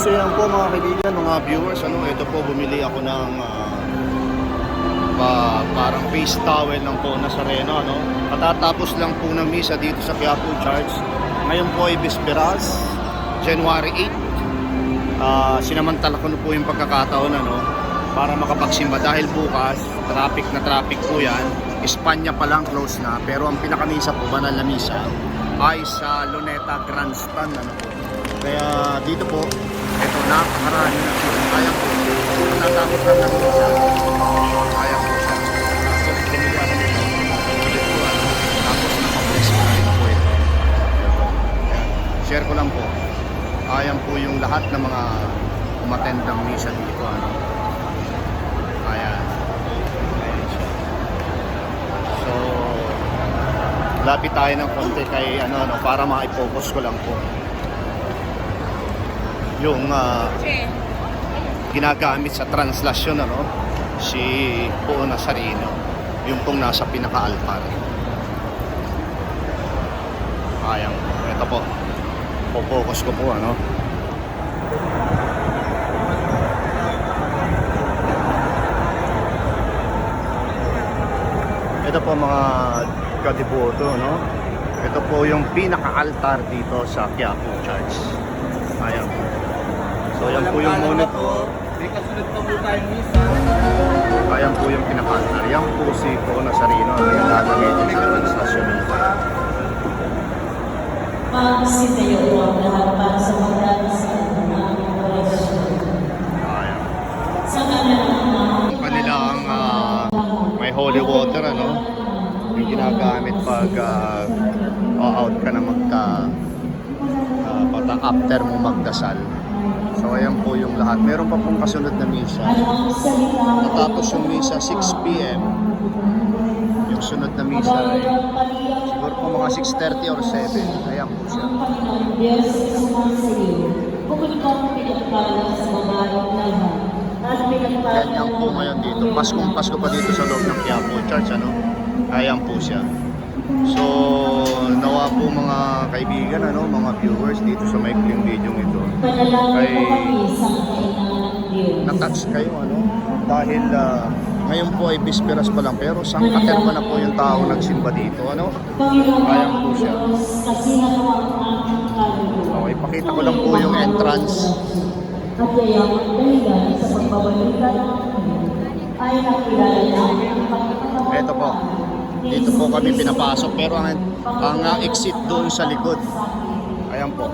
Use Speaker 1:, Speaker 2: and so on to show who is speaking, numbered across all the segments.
Speaker 1: So yan po mga kaibigan, mga viewers, ano, ito po bumili ako ng ah, pa, parang face towel ng po Nazareno, ano. Katatapos lang po ng misa dito sa Quiapo Church. Ngayon po ay Bisperas, January 8. Ah, sinamantala ko na po yung pagkakataon, ano, para makapagsimba dahil bukas, traffic na traffic po yan. Espanya pa lang close na, pero ang pinakamisa po, banal na misa, ay sa Luneta Grandstand, ano po. Kaya dito po, ito napakarami na po. Kaya po, natapos lang ng misa. Kaya po siya. Tapos bumili ako nito. Ulit po. Tapos nakapress ko na rin po ito. Share ko lang po. Ayan po yung lahat ng mga umattend ng misa dito. Ano. Ayan. Siya. So, lapit tayo ng konti kay ano, ano para ma-focus ko lang po yung ah, ginagamit sa translasyon ano si Poo Nazareno yung pong nasa pinaka-altar. Ayan po ito po. Focus ko po ano. Ito po mga kadiboto no ito po yung pinaka-altar dito sa Quiapo Church. Ayan po so yan po yung monitor
Speaker 2: May kasunod pa po misa.
Speaker 1: Ayan po yung pinaka-altar. Yan po si Po Nazareno. Ano yung gagamitin sa translation nito.
Speaker 3: Magsitayo po ang lahat para sa magdadasal ng orasyon.
Speaker 1: Ayan.
Speaker 3: Sa ng mga
Speaker 1: Kanilang ah, may holy water, ano? Yung ginagamit pag ah, out ka na magka uh, pata after mo magdasal. So ayan po yung lahat. Meron pa pong kasunod na misa. Natapos yung misa 6 p.m. Yung sunod na misa ay siguro po mga 6.30 or 7. Ayan po siya.
Speaker 3: Pinagpala
Speaker 1: Ganyan po ngayon dito. Paskong Pasko pa dito sa loob ng Quiapo Church, ano? Ayan po siya. So, nawa po mga kaibigan, ano, mga viewers dito sa maikling video ito.
Speaker 3: Panalangin
Speaker 1: Ay-
Speaker 3: po kami sa kailangan ng Diyos.
Speaker 1: Na-touch kayo, ano? Dahil ah, ngayon po ay bisperas pa lang, pero sangkaterma na po yung tao nagsimba dito, ano? Ayan po siya. Okay, pakita ko lang po yung entrance.
Speaker 3: At yayaw ang dahilan sa amin ay nakilala pagkakataon.
Speaker 1: Ito po. Dito po kami pinapasok, pero ang, ang exit doon sa likod. Ayan po.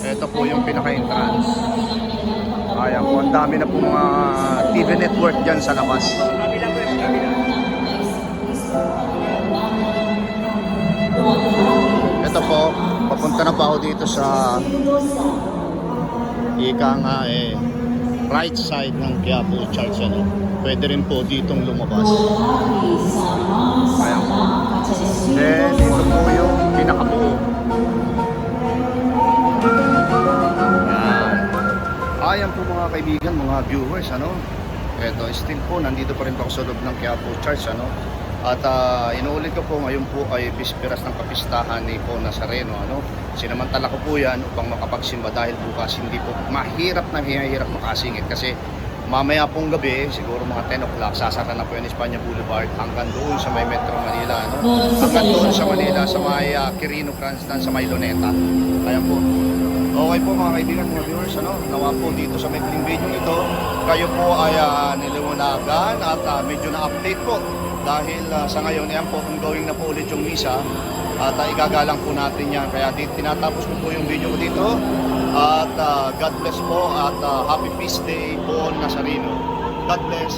Speaker 1: Ito po yung pinaka-entrance. Ayan po, ang dami na po mga TV network dyan sa labas. Ito po, papunta na pa ako dito sa ika nga eh, right side ng Quiapo Church. Ano. Pwede rin po ditong lumabas. Ayan po. Then, dito po yung pinakabuo. Yan. Ayan po mga kaibigan, mga viewers, ano. Ito, still po, nandito pa rin po ako sa loob ng Quiapo Church, ano. At ah, inuulit ko po, ngayon po ay bisperas ng kapistahan ni Po Nazareno, ano. Sinamantala ko po yan upang makapagsimba dahil bukas hindi po mahirap na mahirap makasingit kasi mamaya pong gabi, siguro mga 10 o'clock, sasara na po yung Espanya Boulevard hanggang doon sa may Metro Manila, ano. Hanggang doon sa Manila, sa may ah, Quirino Cranston, sa may Luneta. Ayan po. Okay po mga kaibigan, mga viewers, ano, nawa po dito sa maikling video ito, kayo po ay uh, niliwanagan at ah, medyo na-update po dahil ah, sa ngayon, ayan po, ongoing na po ulit yung misa at uh, igagalang po natin yan. Kaya tinatapos ko po yung video ko dito at ah, God bless po at ah, Happy Peace Day po Nazareno. God bless.